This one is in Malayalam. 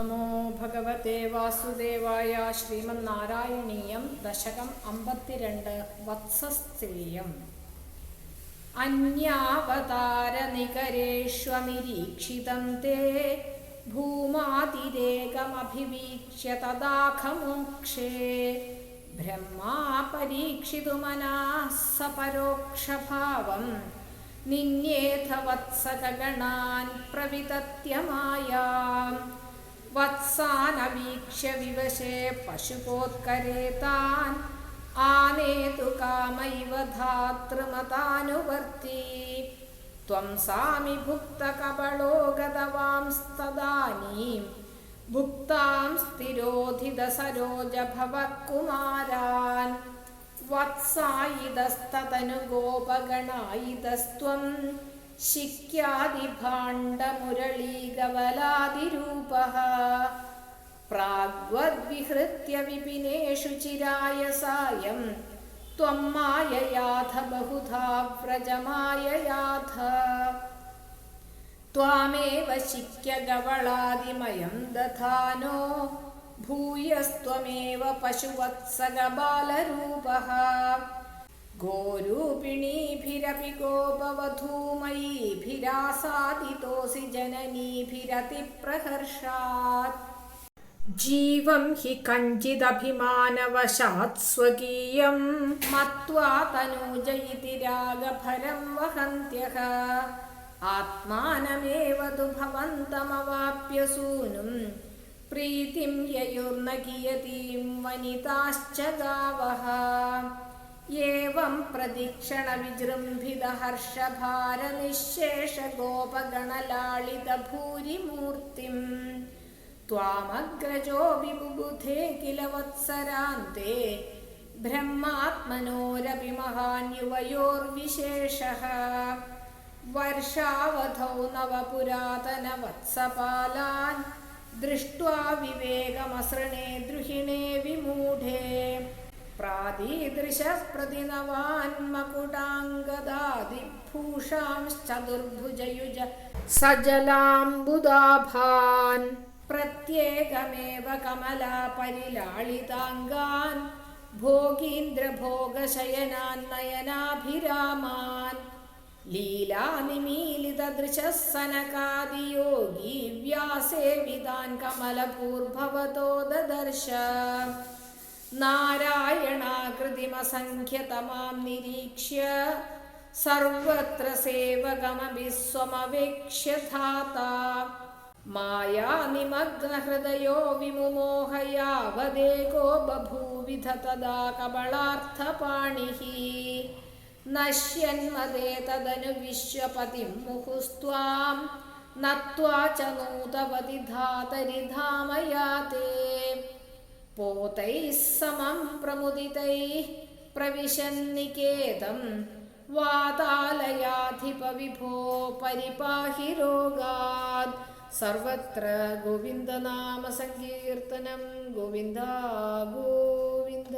നമോ ഭഗവതേ വാസുദേവായ ശ്രീമന്നാരായണീയം ദശകം അമ്പത്തിരണ്ട് വത്സസ്ത്രീയം അന്യാവതാരനികരേഷ്വനിരീക്ഷിതം തേ ഭൂമാതിരേകമഭിവീക്ഷ്യ തദാഖമോക്ഷേ ബ്രഹ്മാ പരീക്ഷിതുമനാः स പരോക്ഷഭാവം നിന്യേഥ വത്സകഗണാൻ പ്രവിതത്യ മായാം വത്സാനവീക്ഷ്യ വിവശേ പശുപോത്കരേ താൻ ആനേതു കാമൈവ ധാതൃമതാനുവർത്തി. ത്വം സാമി ഭുക്തകപളോ ഗതവാംസ്തദാനീം ഭുക്താം സ്ഥിരോധിതസരോജഭവകുമാരാൻ വത്സായിതസ്തതനുഗോപഗണായിതസ്ത്വം शिक्यादिभाण्डमुरळीगवलादिरूपः प्राग्वद्विहृत्य विपिनेषु चिराय सायं त्वं माययाथ बहुधा व्रजमाययाथ त्वामेव शिक्यगवळादिमयं दधानो भूयस्त्वमेव पशुवत्सगबालरूपः गोरूपिणीभिरपि गोपवधूमयीभिरासादितोऽसि जननीभिरतिप्रहर्षात्। जीवं हि कञ्चिदभिमानवशात् स्वकीयं। मत्वा तनूज इति रागभरं वहन्त्यः आत्मानमेव तु भवन्तमवाप्य सूनुं प्रीतिं ययुर्न कियतीं वनिताश्च गावः एवं प्रदीक्षणविजृम्भितहर्षभारनिःशेषगोपगणलालितभूरिमूर्तिम् त्वामग्रजोऽपि बुबुधे किल वत्सरान्ते ब्रह्मात्मनोरपि महान् युवयोर्विशेषः वर्षावधौ नवपुरातनवत्सपालान् दृष्ट्वा विवेकमसृणे द्रुहिणे विमूढे प्रादीदृशः प्रतिनवान्मकुटाङ्गदादिभूषांश्चतुर्भुजयुज सजलाम्बुदाभान् प्रत्येकमेव कमलापरिलालिताङ्गान् भोगीन्द्रभोगशयनान् नयनाभिरामान् लीलानिमीलितदृशः सनकादियोगी व्यासेविदान् कमलपूर्भवतो ददर्श नारायणाकृतिमसङ्ख्यतमां निरीक्ष्य, सर्वत्र सेवकमपि स्वमवेक्ष्य धाता। मायानिमग्नहृदयो विमुमोह यावदेको बभूविध तदा कबलार्थपाणिः नश्यन्मदे तदनु विश्वपतिं मुहुस्त्वां, नत्वा च नूतवति धातरि धामयाते पोतैः समं प्रमुदितैः प्रविशन्निकेतं वातालयाधिपविभो परिपाहि रोगात् सर्वत्र गोविन्दनामसङ्कीर्तनं गोविन्द गोविन्द